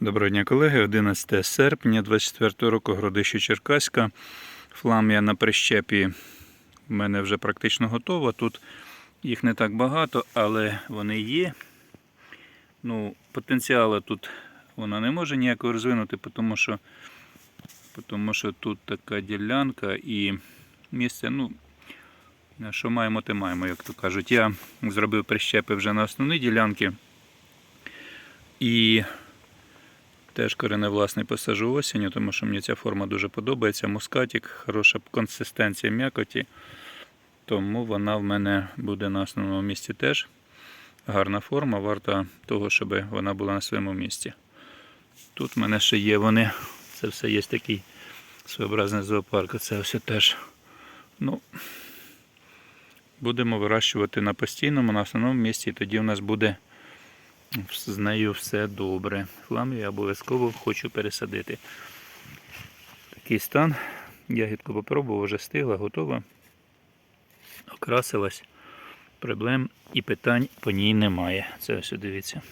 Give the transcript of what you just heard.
Доброго дня, колеги. 11 серпня 24 року, Городище Черкаська. Фламія на прищепі в мене вже практично готова. Тут їх не так багато, але вони є. Ну, потенціалу тут вона не може ніякого розвинути, тому що, тому що тут така ділянка і місце, ну, що маємо, те маємо, як то кажуть. Я зробив прищепи вже на основній ділянці. І Теж кореневласний посажу осінню, тому що мені ця форма дуже подобається. Мускатик, хороша консистенція м'якоті. Тому вона в мене буде на основному місці теж. Гарна форма, варта того, щоб вона була на своєму місці. Тут в мене ще є вони. Це все є такий своєобразний зоопарк. Це все теж. Ну, будемо вирощувати на постійному, на основному місці, і тоді у нас буде з нею все добре. Фламію я обов'язково хочу пересадити. Такий стан. Ягідку попробував, вже стигла, готова. Окрасилась. Проблем і питань по ній немає. Це ось дивіться.